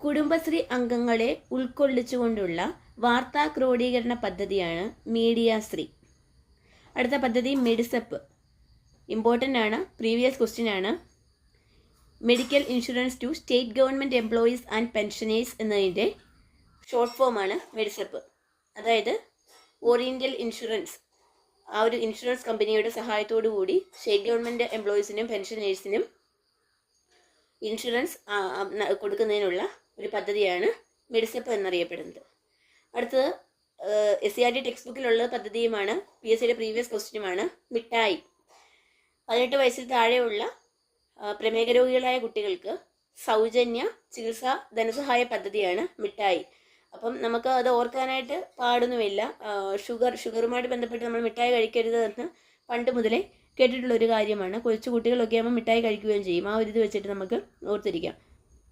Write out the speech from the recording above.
കുടുംബശ്രീ അംഗങ്ങളെ ഉൾക്കൊള്ളിച്ചുകൊണ്ടുള്ള വാർത്താ ക്രോഡീകരണ പദ്ധതിയാണ് മീഡിയ മീഡിയാശ്രീ. അടുത്ത പദ്ധതി മെഡിസപ്പ്. ഇമ്പോർട്ടന്റ് ആണ്. പ്രീവിയസ് ക്വസ്റ്റ്യൻ ആണ്. Medical insurance to state government employees and pensioners എന്നതിന്റെ ഷോർട്ട് ഫോമാണ് മെഡിസപ്പ്. അതായത് ഓറിയന്റൽ ഇൻഷുറൻസ്. ആ ഒരു ഇൻഷുറൻസ് കമ്പനിയുടെ സഹായത്തോടു കൂടി സ്റ്റേറ്റ് ഗവൺമെന്റ് എംപ്ലോയീസിനും പെൻഷനേഴ്സിനും ഇൻഷുറൻസ് കൊടുക്കുന്നതിനുള്ള ഒരു പദ്ധതിയാണ് മെഡിസെപ്പ് എന്നറിയപ്പെടുന്നത്. അടുത്തത് S C R T text ബുക്കിലുള്ള പദ്ധതിയുമാണ് പി എസ് സിയുടെ പ്രീവിയസ് ക്വസ്റ്റ്യനുമാണ് മിഠായി. പതിനെട്ട് വയസ്സിൽ താഴെയുള്ള പ്രമേഹ രോഗികളായ കുട്ടികൾക്ക് സൗജന്യ ചികിത്സാ ധനസഹായ പദ്ധതിയാണ് മിഠായി. അപ്പം നമുക്ക് അത് ഓർക്കാനായിട്ട് പാടൊന്നുമില്ല. ഷുഗർ ഷുഗറുമായിട്ട് ബന്ധപ്പെട്ട് നമ്മൾ മിഠായി കഴിക്കരുത് എന്ന് പണ്ട് മുതലേ കേട്ടിട്ടുള്ള ഒരു കാര്യമാണ്. കൊച്ചു കുട്ടികളൊക്കെ ആകുമ്പോൾ മിഠായി കഴിക്കുകയും ചെയ്യും. ആ ഒരു ഇത് വെച്ചിട്ട് നമുക്ക് ഓർത്തിരിക്കാം.